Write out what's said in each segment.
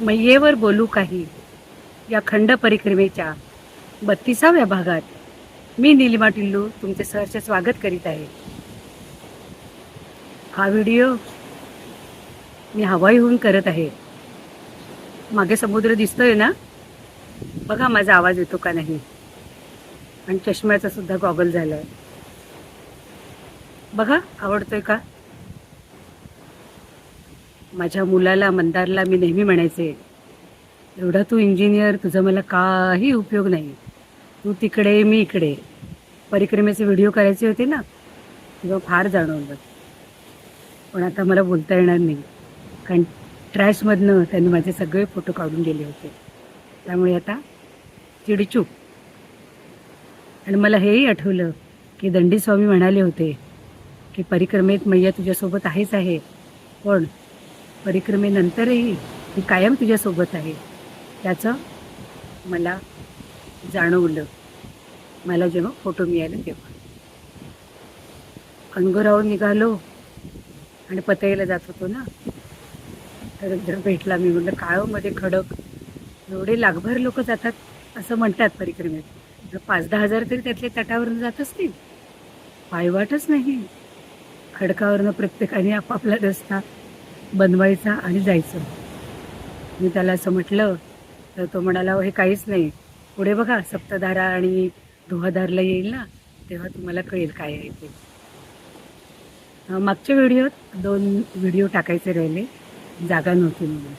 मैयेवर बोलू काही. या खंड परिक्रमेच्या बत्तीसाव्या भागात मी निलिमा टिल्लू तुमचे सहर्ष स्वागत करीत आहे. हा व्हिडिओ मी हवाईहून करत आहे. मागे समुद्र दिसतोय ना? बघा माझा आवाज येतो का नाही. आणि चष्म्याचा सुद्धा गॉगल झालाय. बघा आवडतोय का? माझ्या मुलाला मंदारला मी नेहमी म्हणायचे एवढा तू इंजिनियर तुझा मला काही उपयोग नाही. तू तिकडे मी इकडे. परिक्रमेचे व्हिडिओ करायचे होते ना तेव्हा फार जाणवलं. पण आता मला बोलता येणार नाही कारण ट्रॅशमधनं त्यांनी माझे सगळे फोटो काढून गेले होते. त्यामुळे आता चिडचूक आणि मला हेही आठवलं की दंडी स्वामी म्हणाले होते की परिक्रमेत मैया तुझ्यासोबत आहेच आहे पण परिक्रमेनंतरही मी कायम तुझ्यासोबत आहे. त्याचं मला जाणवलं. मला जेव्हा फोटो मिळाले तेव्हा. अनगोरावून निघालो आणि पतईला जात होतो ना. तर जर भेटला मी. म्हटलं काळोमध्ये खडक. एवढे लाखभर लोक जातात असं म्हणतात परिक्रमेत पाच दहा हजार तरी त्यातले तटावरून जात असतील. पायवाटच नाही. खडकावरनं प्रत्येकाने आपापला रस्ता बनवायचा आणि जायचं. मी त्याला असं म्हटलं तर तो म्हणाला हे काहीच नाही. पुढे बघा सप्तधारा आणि धुवाधारला येईल ना तेव्हा तुम्हाला कळेल काय आहे ते. मागच्या व्हिडिओत दोन व्हिडिओ टाकायचे राहिले जागा नव्हती म्हणून.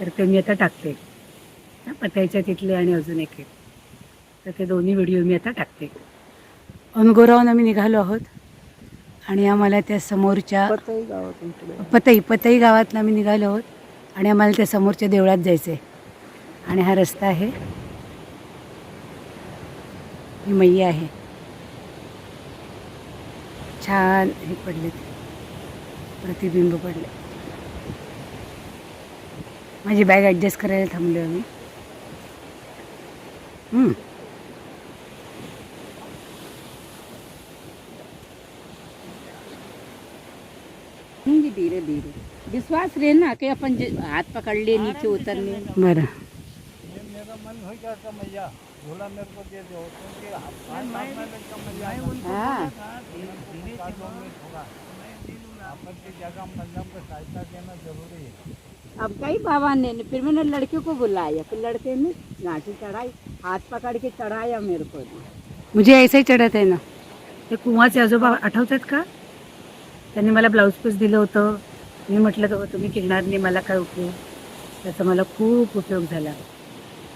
तर ते मी आता टाकते. पत्याच्या तिथले आणि अजून एक एक तर ते दोन्ही व्हिडिओ मी आता टाकते. अनगोरावून आम्ही निघालो आहोत. आणि आम्हाला त्या समोरच्या पतई पतई पतई गावातनं आम्ही निघालो आहोत आणि आम्हाला त्या समोरच्या देवळात जायचं आहे आणि हा रस्ता आहे. ही मैया आहे. छान हे पडले प्रतिबिंब पडले. माझी बॅग ॲडजस्ट करायला थांबलो आम्ही. धीरे धीरे। विश्वास रहना कि अपन जो हाथ पकड़ लिए नीचे उतरने। बरं। ये मेरा मन हो। गया था मैया झोला मेरे को दे दो क्योंकि हाथ में लगता मैया हाँ अपन की जगह मंजम को सहायता देना जरूरी है अब कई बाबा ने फिर मैंने लड़के को बुलाया फिर लड़के ने घाटी चढ़ाई हाथ पकड़ के चढ़ाया मेरे को। म्हणजे ऐसे चढत आहे ना। ते कुंवाचे आजोबा आठवतात का? त्यांनी मला ब्लाऊज पीस दिलं होतं. मी म्हटलं तर तुम्ही किरणार नाही मला काय उपयोग? त्याचा मला खूप उपयोग झाला.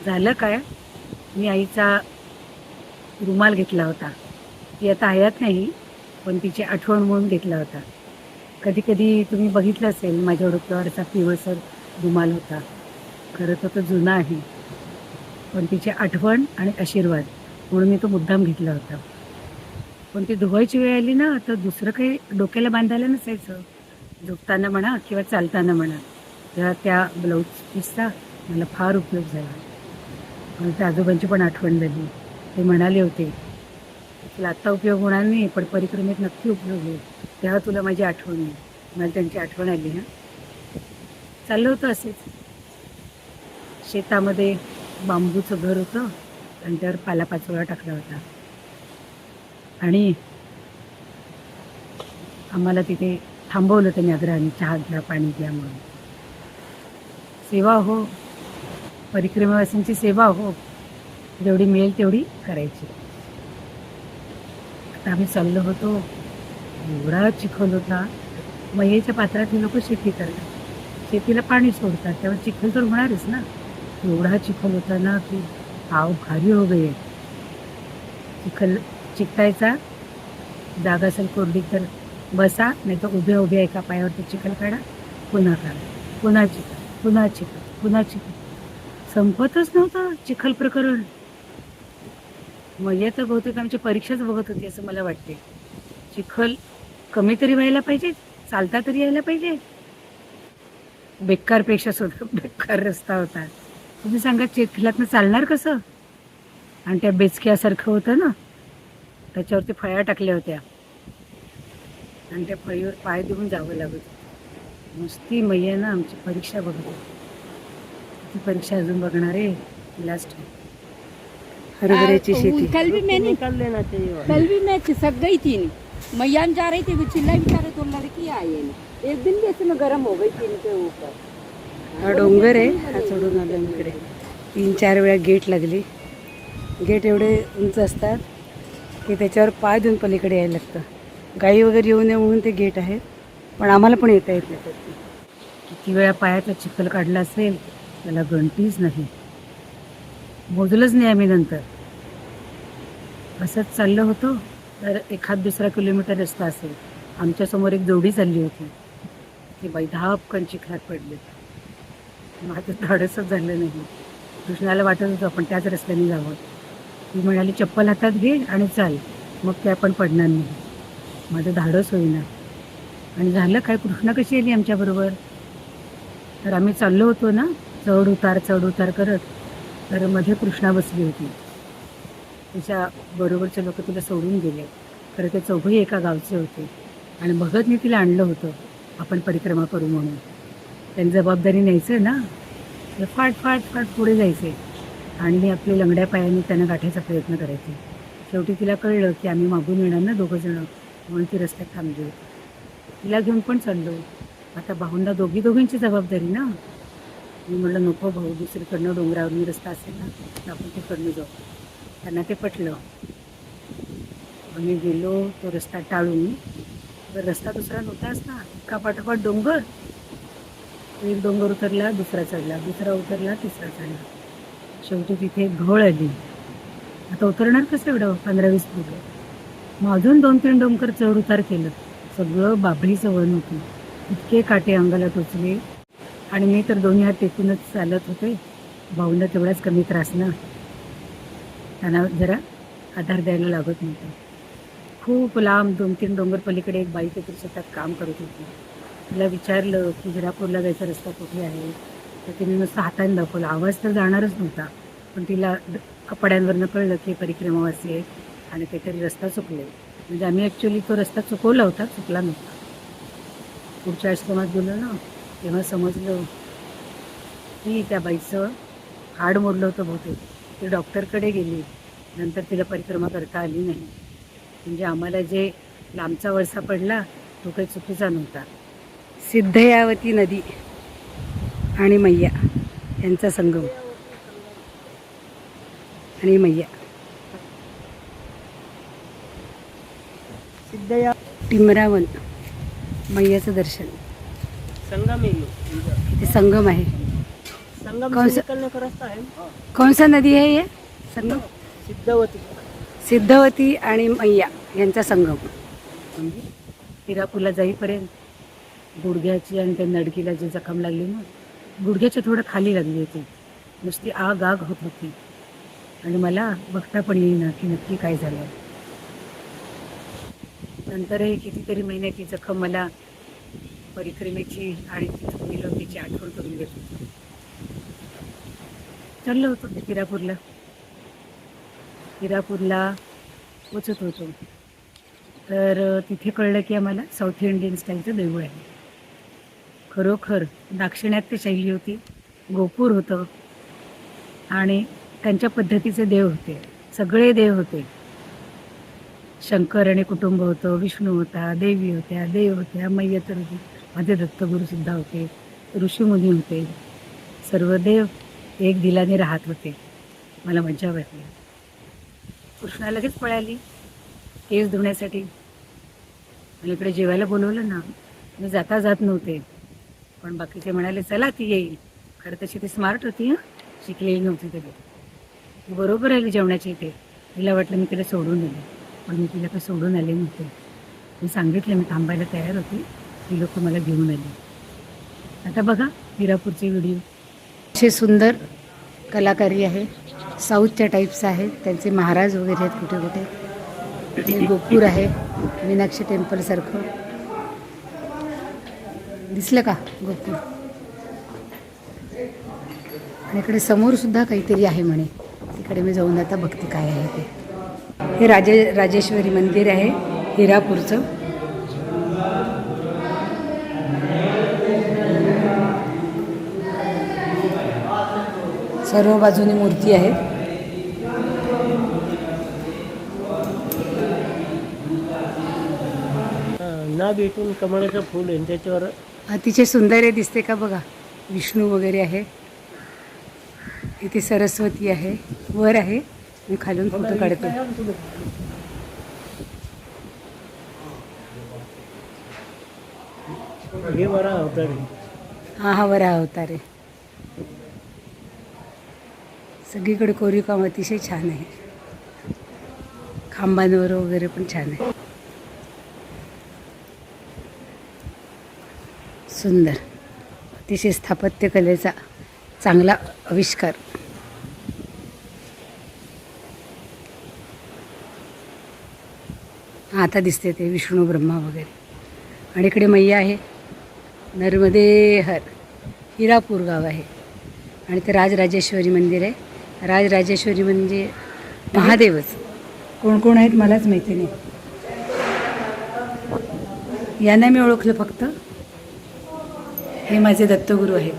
झालं काय? मी आईचा रुमाल घेतला होता. ती आता हयात नाही पण तिची आठवण म्हणून घेतला होता. कधी कधी तुम्ही बघितलं असेल माझ्या डोक्यावरचा पिवळसर रुमाल होता. खरं तर तो जुना आहे. पण तिची आठवण आणि आशीर्वाद म्हणून मी तो मुद्दाम घेतला होता. पण ती धुवायची वेळ आली ना तर दुसरं काही डोक्याला बांधायला नसायचं. झोपताना म्हणा किंवा चालताना म्हणा तेव्हा त्या ब्लाऊज पीसचा मला फार उपयोग झाला. आणि त्या आजोबांची पण आठवण झाली. ते म्हणाले होते तुला आत्ता उपयोग होणार नाही पण परिक्रमेत नक्की उपयोग होईल. तेव्हा तुला माझी आठवण येईल. मला त्यांची आठवण आली हां. चाललं होतं असेच. शेतामध्ये बांबूचं घर होतं आणि त्यावर पालापाचोळा टाकला होता. आणि आम्हाला तिथे थांबवलं त्यांनी आग्रहाने चहा घ्या पाणी घ्या म्हणून. सेवा हो परिक्रमावासींची सेवा हो जेवढी मिळेल तेवढी करायची. आता आम्ही चाललो होतो एवढा चिखल होता. मयेच्या पात्रात हे लोक शेती करतात. शेतीला पाणी सोडतात तेव्हा चिखल तर होणारच ना. एवढा चिखल होता ना की आव भारी हो गए चिखल चिकटायचा. जागा असेल कोरडी तर बसा नाही तर उभ्या उभ्या एका पायावरती चिखल काढा. पुन्हा काढा पुन्हा चिखल पुन्हा चिखल पुन्हा चिखल. संपतच नव्हतं चिखल प्रकरण. मजे तर बहुतेक आमची परीक्षाच बघत होती असं मला वाटते. चिखल कमी तरी व्हायला पाहिजे चालता तरी यायला पाहिजे. बेकारपेक्षा सुद्धा बेकार रस्ता होता. तुम्ही सांगा चिखलातनं चालणार कसं? आणि त्या बेचक्यासारखं होतं ना? त्याच्यावरती फळ्या टाकल्या होत्या. आणि त्या फळीवर पाय देऊन जावं लागत. नुसती मैया ना आमची परीक्षा बघत. होती ती परीक्षा अजून बघणार आहे लास्ट हरभऱ्याची शेती. कल भी मैंने निकाल लेना चाहिए कल भी मैं खिसक गई थी नहीं मैयान जा रही थी वो चिल्लाई बेचारे तो लड़की आई है नहीं एक दिन भी ऐसे में गर्म हो गई थी इनके ऊपर हा डोंगर आहे हा चढून आलो इकडे. तीन चार वेळा गेट लागली. गेट एवढे उंच असतात की त्याच्यावर पाय देऊन पलीकडे यायला लागतं. गाई वगैरे येऊ नये म्हणून ते गेट आहेत पण आम्हाला पण येता येत नाही. किती वेळा पायाचा चिखल काढला असेल त्याला गणतीच नाही. मोजलंच नाही आम्ही नंतर. असंच चाललं होतं तर एखाद दुसरा किलोमीटर रस्ता असेल. आमच्यासमोर एक जोडी चालली होती. ती बाई दहा धापकन चिखलात पडले. माझं धाडसच झालं नाही. कृष्णाला वाटत होतं आपण त्याच रस्त्याने जावं. ती म्हणाली चप्पल हातात घे आणि चाल. मग ते आपण पडणार नाही. माझं धाडस होईना. आणि झालं काय? कृष्णा कशी आली आमच्याबरोबर तर आम्ही चाललो होतो ना चढ उतार चढ उतार करत तर मध्ये कृष्णा बसली होती. तिच्या बरोबरचे लोक तिला सोडून गेले. खरं ते चौघही एका गावचे होते. आणि भगतने तिला आणलं होतं आपण परिक्रमा करू म्हणून. त्यांनी जबाबदारी न्यायचं ना? ते फाट फाट फाट पुढे जायचे. आणि मी आपल्या लंगड्या पायाने त्यांना गाठायचा प्रयत्न करायचे. शेवटी तिला कळलं की आम्ही मागून येणार ना दोघंजणं म्हणून ती रस्त्यात थांबली. तिला घेऊन पण चाललो. आता भाऊंना दोघी दोघींची जबाबदारी ना. मी म्हटलं नको भाऊ दुसरीकडनं डोंगरावरून रस्ता असेल ना तर आपण तिकडनं जाऊ. त्यांना ते पटलं. आम्ही गेलो तो रस्ता टाळून. तर रस्ता दुसरा नव्हताच ना एका पाठोपाठ डोंगर. एक डोंगर उतरला दुसरा चढला दुसरा उतरला तिसरा चढला. शेवटी तिथे एक घोळ आली. आता उतरणार कसं एवढं? पंधरा वीस फूट मग अजून दोन तीन डोंगर चढ उतार केलं. सगळं बाभळीचं वन होतं इतके काटे अंगाला टोचले. आणि मी तर दोन्ही हात टेकूनच चालत होते. भाऊंना तेवढाच कमी त्रास ना. त्यांना जरा आधार द्यायला लागत नव्हता. खूप लांब दोन तीन डोंगर पलीकडे एक बाई काहीतरी शेतात काम करत होती. तिला विचारलं की हिरापूरला जायचा रस्ता कुठे आहे? तर तिने नुसतं हाताने दाखवला. आवाज तर जाणारच नव्हता. पण तिला कपड्यांवरनं कळलं की परिक्रमावासी आहे आणि काहीतरी रस्ता चुकले म्हणजे आम्ही ॲक्च्युली तो रस्ता चुकवला होता चुकला नव्हता. पुढच्या आश्रमात गेलो ना तेव्हा समजलं की त्या बाईचं हाड मोडलं होतं बहुतेक. ती डॉक्टरकडे गेली. नंतर तिला परिक्रमा करता आली नाही. म्हणजे आम्हाला जे लांबचा वळसा पडला तो काही चुकीचा नव्हता. सिद्धयावती नदी. आणि मैया यांचा संगम. आणि मैया. सिद्धया. टिमरावन मैयाचं दर्शन. संगम है ये इथे संगम आहे. संगम कौन से सा- निकलने का रास्ता है कौन सा नदी आहे ये? संगम? सिद्धवती. सिद्धवती आणि मैया यांचा संगम. म्हणजे हिरापूरला जाईपर्यंत गुडघ्याची आणि त्या नडकीला जी जखम लागली ना गुडघ्याच्या थोडं खाली लागली होती. नुसती आग आग होत होती. आणि मला बघता पण येईना की नक्की काय झालं नंतरही कितीतरी महिन्याची जखम मला परिक्रमेची आणि तिथं आठवण करून देत होती. चाललो होतो हिरापूरला हिरापूरला पोचत होतो. तर तिथे कळलं की आम्हाला साऊथ इंडियन स्टाईलचं देऊळ आहे. खरोखर दाक्षिणात्य शैली होती. गोपूर होतं. आणि त्यांच्या पद्धतीचे देव होते. सगळे देव होते. शंकर आणि कुटुंब होतं विष्णू होता देवी होत्या देव होत्या मैया तर होती. माझे दत्तगुरूसुद्धा होते. ऋषीमुनी होते. सर्व देव एक दिलाने राहत होते. मला मज्जा वाटली. कृष्णा लगेच पळाली. केस धुण्यासाठी. मला इकडे जेवायला बोलवलं ना. मी जाता जात नव्हते. पण बाकीचे म्हणाले चला ती येईल. खरं तशी ती स्मार्ट होती हं. शिकलेली नव्हती तरी. ती बरोबर आली जेवणाची इथे. तिला वाटलं मी तिला सोडून आले. पण मी तिला काही सोडून आले नव्हते. मी सांगितलं मी थांबायला तयार होती. ती लोक मला घेऊन आली. आता बघा हिरापूरचे व्हिडिओ. असे सुंदर कलाकारी आहे. साऊथच्या टाईप्स आहेत. त्यांचे महाराज वगैरे आहेत कुठे कुठे गोपूर आहे. मीनाक्षी टेम्पलसारखं दिसलं का? गोपूर आणि इकडे समोर सुद्धा काहीतरी आहे म्हणे. तिकडे मी जाऊन आता बघते काय आहे ते. हे राजे राजेश्वरी मंदिर आहे हिरापूरचं. सर्व बाजूने मूर्ती आहेत. ना भेटून कमळाचं फूल आहे त्याच्यावर अतिशय सुंदर आहे दिसते का बघा? विष्णू वगैरे आहे. इथे सरस्वती आहे. वर आहे. मी खालून फोटो काढते. हे हा हा वर अवतार आहे. सगळीकडे कोरीव काम अतिशय छान आहे. खांबांवर वगैरे पण छान आहे. सुंदर अतिशय स्थापत्यकलेचा चांगला आविष्कार. आता दिसते ते विष्णू ब्रह्मा वगैरे. आणि इकडे मैया आहे. नर्मदेहर हिरापूर गाव आहे. आणि ते राजराजेश्वरी मंदिर आहे. राजराजेश्वरी म्हणजे महादेवच. कोण कोण आहेत मलाच माहिती नाही. यांना मी ओळखलं फक्त. हे माझे दत्तगुरू आहेत.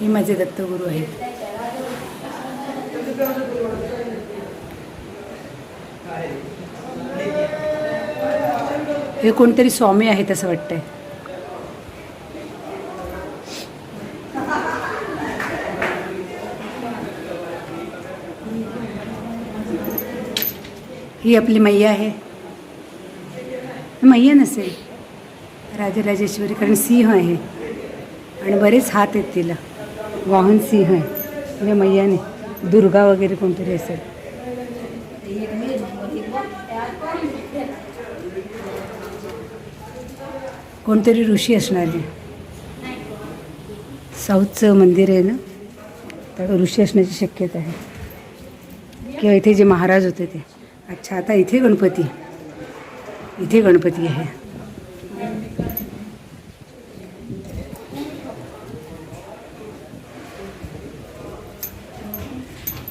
हे माझे दत्तगुरू आहेत. हे कोणतरी स्वामी आहेत असं वाटतंय. ही आपली मैया आहे. मैया नसेल. राजराजेश्वरी कारण सिंह आहे. आणि बरेच हात आहेत तिला. वाहन सिंह आहे. म्हणजे मैयाने. दुर्गा वगैरे कोणतरी असेल. कोणतरी ऋषी असणार आहे. साऊथचं मंदिर आहे ना? तर ऋषी असण्याची शक्यता आहे. किंवा इथे जे महाराज होते ते. अच्छा आता इथे गणपती. इथे गणपती आहे.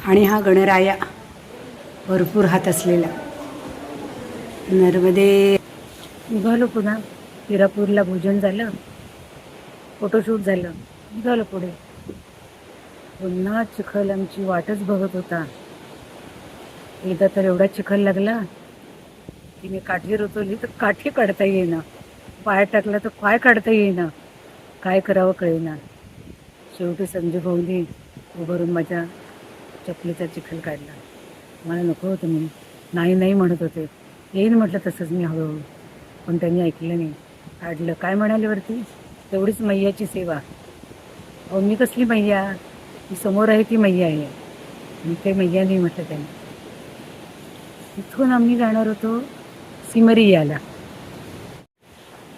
आणि हा गणराया भरपूर हात असलेला. नर्मदे निघालो पुन्हा. हिरापूरला भोजन झालं. फोटोशूट झालं. निघालो पुढे. पुन्हा चिखल आमची वाटच बघत होता. एकदा तर एवढा चिखल लागला की मी काठी उतरली तर काठी काढता येईना. पाय टाकला तर पाय काढता येईना. काय करावं कळेना. शेवटी संजू भाऊनी उभारून माझ्या चपलीचा चिखल काढला. मला नको होतं मी नाही नाही म्हणत होते. येईन म्हटलं तसंच मी हळूहळू. पण त्यांनी ऐकलं नाही. काढलं. काय म्हणाले वरती? तेवढीच मैयाची सेवा. अहो मी कसली मैया? मी समोर आहे ती मैया आहे. मी काही मैया नाही म्हटलं त्यांनी. इथून आम्ही जाणार होतो सिमरी याला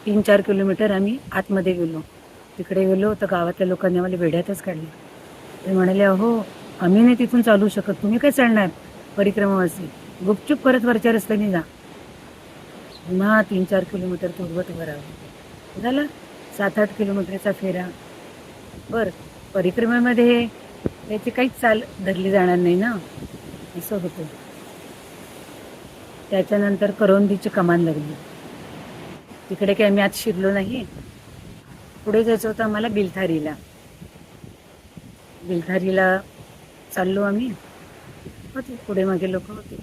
तीन चार किलोमीटर आम्ही आतमध्ये गेलो. तिकडे गेलो तर गावातल्या लोकांनी आम्हाला वेड्यातच काढलं. ते म्हणाले अहो आम्ही नाही तिथून चालू शकत. तुम्ही काय चालणार? परिक्रमावासी. गुपचूप परत वरच्या रस्त्याने जा. पुन्हा तीन चार किलोमीटर तुरवत उभं राहावं झालं? सात आठ किलोमीटरचा फेरा. बरं. परिक्रमेमध्ये त्याची काहीच चाल धरली जाणार नाही ना? असं होतं. त्याच्यानंतर करोंदीची कमान लागली. तिकडे काही आम्ही आत शिरलो नाही. पुढे जायचं होतं आम्हाला बिलथारीला. बिलथारीला चाललो आम्ही. होते पुढे मागे लोक होते.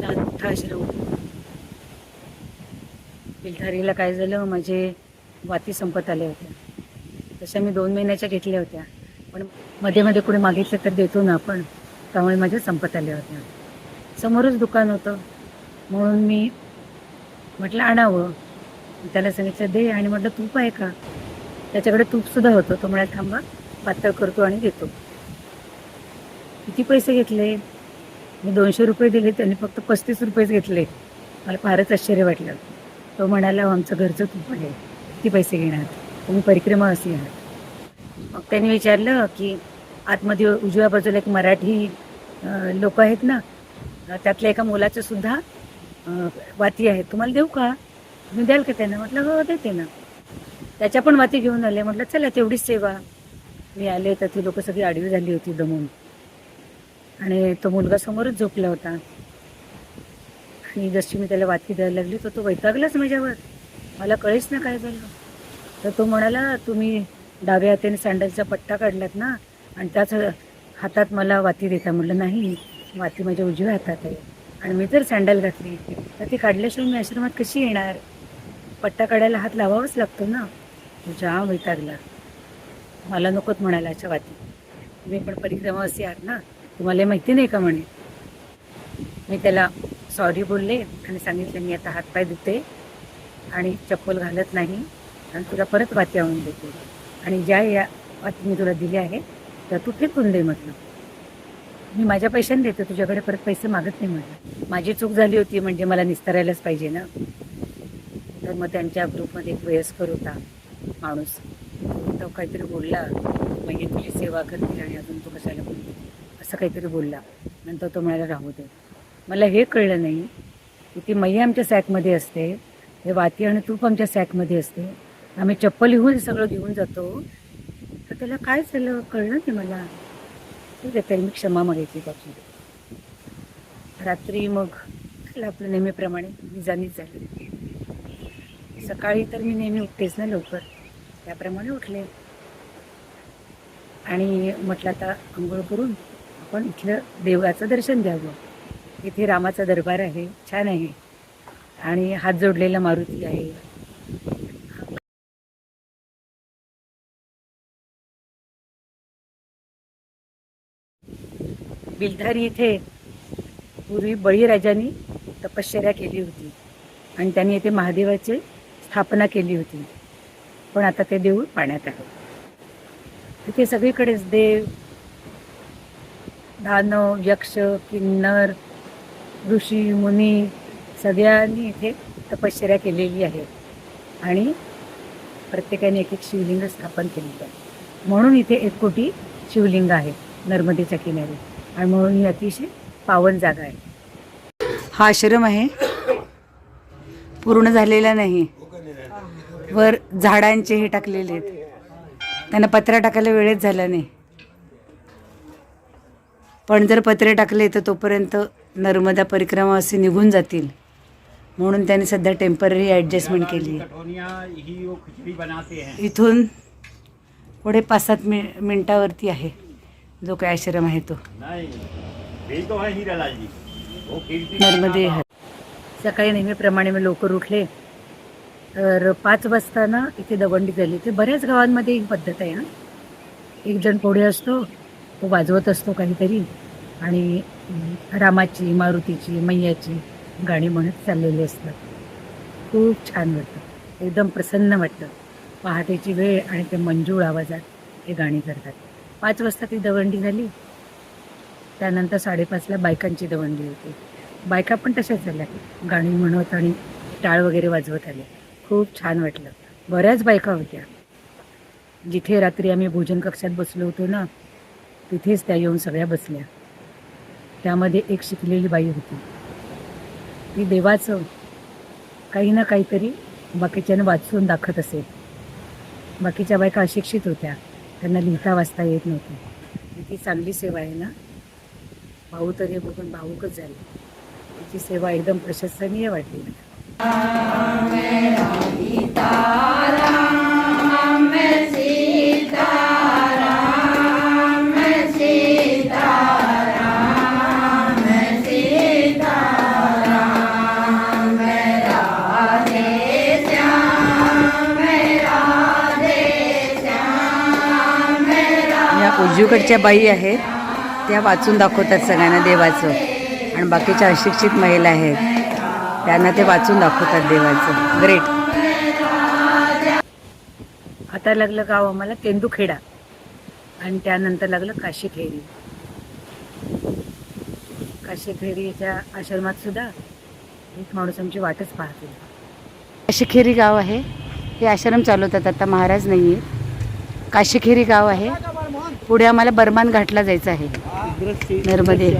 छान मोठा आश्रम होता काय झालं माझे वाती संपत आल्या होत्या तशा मी दोन महिन्याच्या घेतल्या होत्या. पण मध्ये मध्ये कुठे मागितलं तर देतो ना आपण. त्यामुळे माझ्या संपत आल्या होत्या. समोरच दुकान होतं. म्हणून मी म्हटलं आणावं. त्याला सांगितलं दे. आणि म्हटलं तूप आहे का? त्याच्याकडे तूपसुद्धा होतं. तो म्हणाला थांबा पातळ करतो आणि देतो. किती पैसे घेतले? मी दोनशे रुपये दिले त्यांनी फक्त पस्तीस रुपयेच घेतले. मला फारच आश्चर्य वाटलं. तो म्हणाला हो, आमचं घरचं तूप आहे. किती पैसे घेणार? तुम्ही परिक्रमा असे आहात. मग त्यांनी विचारलं की आतमध्ये उजव्या बाजूला एक मराठी लोक आहेत ना त्यातल्या एका मुलाचं सुद्धा वाती आहे तुम्हाला देऊ का? तुम्ही द्याल का त्यांना? म्हटलं हो देते ना. त्याच्या पण वाती घेऊन आले. म्हटलं चला तेवढीच सेवा. मी आले तर ती लोक सगळी आडवी झाली होती दमून. आणि तो मुलगा समोरच झोपला होता. आणि जशी मी त्याला वाती द्यायला लागली तर तो वैतागलाच माझ्यावर. मला कळेच ना काय झालं. तर तो म्हणाला तुम्ही डाव्या हाताने सँडलचा पट्टा काढलात ना आणि त्याच हातात मला वाती देता. म्हटलं नाही वाती माझ्या उजव्या हातात आहे. आणि मी जर सँडल घातली तर ती काढल्याशिवाय मी आश्रमात कशी येणार? पट्टा काढायला हात लावावाच लागतो ना. तुझ्या वैतागला. मला नकोत म्हणाला अशा वाती. तुम्ही पण परिक्रमावासी आहात ना. तुम्हाला माहिती नाही का म्हणे? मी त्याला सॉरी बोलले आणि सांगितलं मी आता हातपाय धुते आणि चप्पल घालत नाही आणि तुला परत वाती आणून देते. आणि ज्या या वाती मी तुला दिल्या आहे त्या तू फेकून दे म्हटलं. मी माझ्या पैशाने देते तुझ्याकडे परत पैसे मागत नाही म्हटलं. माझी चूक झाली होती म्हणजे मला निस्तारायलाच पाहिजे ना. तर मग त्यांच्या ग्रुपमध्ये एक वयस्कर होता माणूस. तो काहीतरी बोलला म्हणजे तुझी सेवा करते आणि अजून तू कशाला बोलतो असं काहीतरी बोलला. नंतर तो म्हणायला राहू दे. मला हे कळलं नाही की ती मैया आमच्या सॅकमध्ये असते हे वाती आणि तूप आमच्या सॅकमध्ये असते. आम्ही चप्पल घेऊन सगळं घेऊन जातो. तर त्याला काय झालं? कळलं नाही मला. ठीक आहे तरी मी क्षमा मागितली त्याची. रात्री मग आपलं नेहमीप्रमाणे निजानीच झाली. सकाळी तर मी नेहमी उठतेच ना लवकर. त्याप्रमाणे उठले. आणि म्हटलं आता आंघोळ करून आपण इथलं देवाचं दर्शन द्यावं इथे रामाचा दरबार आहे छान आहे. आणि हात जोडलेला मारुती आहे. बिलधारी इथे पूर्वी बळीराजांनी तपश्चर्या केली होती. आणि त्यांनी येथे महादेवाची स्थापना केली होती. पण आता ते देऊळ पाण्यात आहे. तिथे सगळीकडेच देव दानव यक्ष किन्नर ऋषी मुनी सगळ्यांनी इथे तपश्चर्या केलेली आहे. आणि प्रत्येकाने एक एक शिवलिंग स्थापन केलेलं आहे. म्हणून इथे एक कोटी शिवलिंग आहे नर्मदेच्या किनारी. आणि म्हणून ही अतिशय पावन जागा आहे. हा आश्रम आहे. पूर्ण झालेला नाही. वर झाडांचे हे टाकलेले आहेत. त्यांना पत्रा टाकायला वेळच झाला नाही. पण जर पत्रे टाकले तर तोपर्यंत नर्मदा परिक्रमा असे निघून जातील. म्हणून त्यांनी सध्या टेंपररी ॲडजस्टमेंट केली इथून पुढे पाच सात मि मिनटावरती आहे. जो काय आश्रम आहे तो. नर्मदे सकाळी नेहमीप्रमाणे मी लवकर उठले. तर पाच वाजता ना इथे दवंडी झाली. ते बऱ्याच गावांमध्ये ही पद्धत आहे ना एक जण पुढे असतो. तो वाजवत असतो काहीतरी. आणि रामाची मारुतीची मैयाची गाणी म्हणत चाललेली असतात. खूप छान वाटतं. एकदम प्रसन्न वाटतं. पहाटेची वेळ आणि ते मंजूळ आवाजात हे गाणी करतात. पाच वाजता ती दवंडी झाली. त्यानंतर साडेपाचला बायकांची दवंडी होती. बायका पण तशाच झाल्या. गाणी म्हणत आणि टाळ वगैरे वाजवत आल्या. खूप छान वाटलं. बऱ्याच बायका होत्या. जिथे रात्री आम्ही भोजन कक्षात बसलो होतो ना तिथेच त्या येऊन सगळ्या बसल्या. त्यामध्ये एक शिकलेली बाई होती. ती देवाचं काही ना काहीतरी बाकीच्यानं वाचून दाखवत असेल बाकीच्या बायका अशिक्षित होत्या. त्यांना लिहिता वाचता येत नव्हतं. ती चांगली सेवा आहे ना? भाऊ तर हे बघून भाऊकच झाले. तिची सेवा एकदम प्रशंसनीय वाटली. मला या उजवीकडच्या बाई आहेत त्या वाचून दाखवतात सगळ्यांना देवाचं. आणि बाकीच्या अशिक्षित महिला आहेत त्यांना ते वाचून दाखवतात देवाचं. ग्रेट आता लागलं गाव आम्हाला तेंदुखेडा. आणि त्यानंतर लागलं काशीखेरी काशीखेरीच्या आश्रमात सुद्धा एक माणूस आमची वाटच पाहते. काशीखेरी गाव आहे. हे आश्रम चालवतात. आता महाराज नाही आहेत काशीखेरी गाव आहे. पुढे आम्हाला बर्मान घाटला जायचं आहे. नर्मदे.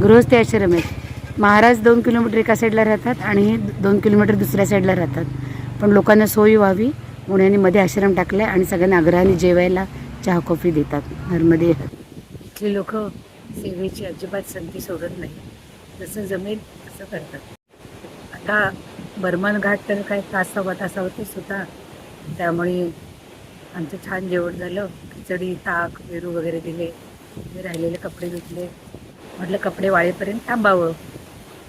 गृहस्थी आश्रम आहेत. महाराज दोन किलोमीटर एका साईडला राहतात आणि हे दोन किलोमीटर दुसऱ्या साईडला राहतात. पण लोकांना सोयी व्हावी म्हणून यांनी मध्ये आश्रम टाकले आणि सगळ्यांना आग्रहाने जेवायला चहा कॉफी देतात. नर्मदे. इथले लोक सेवेची अजिबात संधी सोडत नाही. जसं जमेल तसं करतात. आता बर्मन घाट तर काय तास सव्वा तासावरतीच सुद्धा त्यामुळे आमचं छान जेवण झालं. खिचडी ताक पेरू वगैरे दिले. राहिलेले कपडे धुतले. म्हटलं कपडे वाळेपर्यंत थांबावं.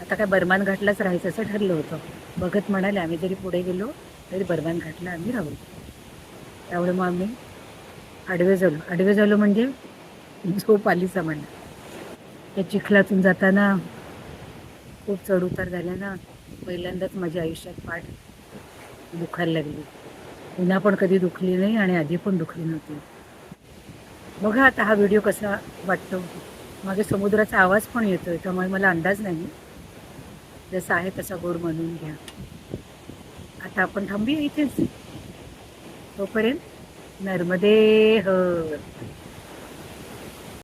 आता काय बर्मान घाटलाच राहायचं असं ठरलं होतं. बघत म्हणाले आम्ही जरी पुढे गेलो तरी बर्मान घाटला आम्ही राहू. त्यामुळे मग आम्ही आडवे झालो. आडवे झालो म्हणजे झोप आली सामान त्या चिखलातून जाताना खूप चढउतार झाल्या ना पहिल्यांदाच माझ्या आयुष्यात पाठ दुखायला लागली. पुन्हा पण कधी दुखली नाही आणि आधी पण दुखली नव्हती. बघा आता हा व्हिडिओ कसा वाटतो. मागे समुद्राचा आवाज पण येतोय त्यामुळे मला अंदाज नाही. जसा आहे तसा गोड म्हणून घ्या. आता आपण थांबूया इथेच. तोपर्यंत नर्मदे हर.